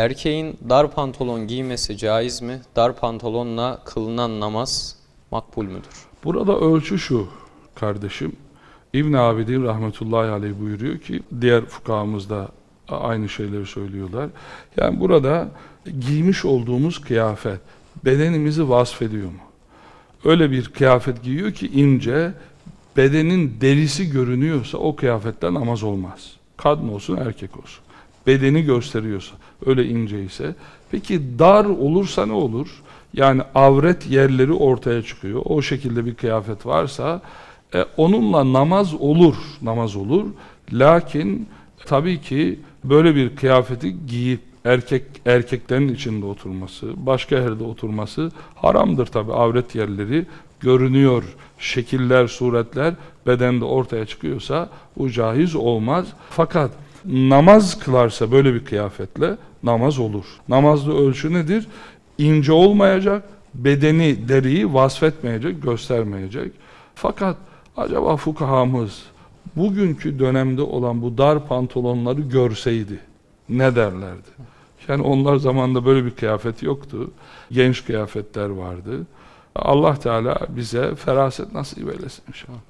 Erkeğin dar pantolon giymesi caiz mi? Dar pantolonla kılınan namaz makbul müdür? Burada ölçü şu kardeşim. İbn Abidin rahmetullahi aleyh buyuruyor ki diğer fukahamız da aynı şeyleri söylüyorlar. Yani burada giymiş olduğumuz kıyafet bedenimizi vasfediyor mu? Öyle bir kıyafet giyiyor ki ince bedenin derisi görünüyorsa o kıyafetten namaz olmaz. Kadın olsun erkek olsun. Bedeni gösteriyorsa öyle ince ise peki dar olursa ne olur? Yani avret yerleri ortaya çıkıyor. O şekilde bir kıyafet varsa e, onunla namaz olur, namaz olur. Lakin tabii ki böyle bir kıyafeti giyip erkek erkeklerin içinde oturması, başka yerde oturması haramdır tabii. Avret yerleri görünüyor, şekiller, suretler bedende ortaya çıkıyorsa bu caiz olmaz. Fakat namaz kılarsa böyle bir kıyafetle namaz olur. Namazda ölçü nedir? İnce olmayacak, bedeni, deriyi vasfetmeyecek, göstermeyecek. Fakat acaba fukahamız bugünkü dönemde olan bu dar pantolonları görseydi ne derlerdi? Yani onlar zamanında böyle bir kıyafet yoktu. Genç kıyafetler vardı. Allah Teala bize feraset nasip eylesin inşallah.